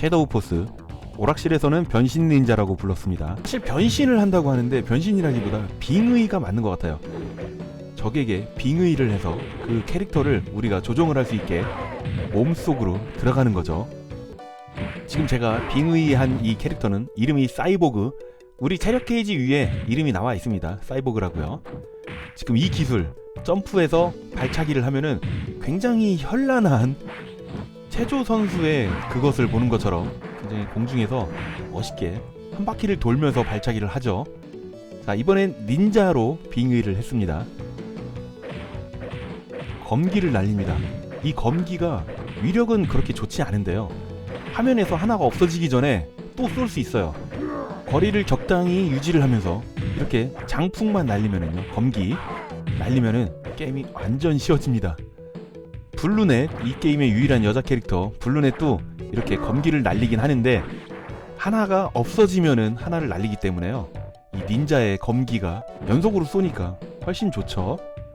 섀도우 포스 오락실에서는 변신 닌자라고 불렀습니다. 사실 변신을 한다고 하는데 변신이라기보다 빙의가 맞는 것 같아요. 적에게 빙의를 해서 그 캐릭터를 우리가 조종을 할 수 있게 몸속으로 들어가는 거죠. 지금 제가 빙의한 이 캐릭터는 이름이 사이보그 우리 체력 게이지 위에 이름이 나와 있습니다. 사이보그라고요. 지금 이 기술 점프해서 발차기를 하면은 굉장히 현란한 체조 선수의 그것을 보는 것처럼 굉장히 공중에서 멋있게 한 바퀴를 돌면서 발차기를 하죠. 자, 이번엔 닌자로 빙의를 했습니다. 검기를 날립니다. 이 검기가 위력은 그렇게 좋지 않은데요. 화면에서 하나가 없어지기 전에 또 쏠 수 있어요. 거리를 적당히 유지를 하면서 이렇게 장풍만 날리면은요. 검기 날리면은 게임이 완전 쉬워집니다. 블루넷 이 게임의 유일한 여자 캐릭터 블루넷도 이렇게 검기를 날리긴 하는데 하나가 없어지면은 하나를 날리기 때문에요. 이 닌자의 검기가 연속으로 쏘니까 훨씬 좋죠.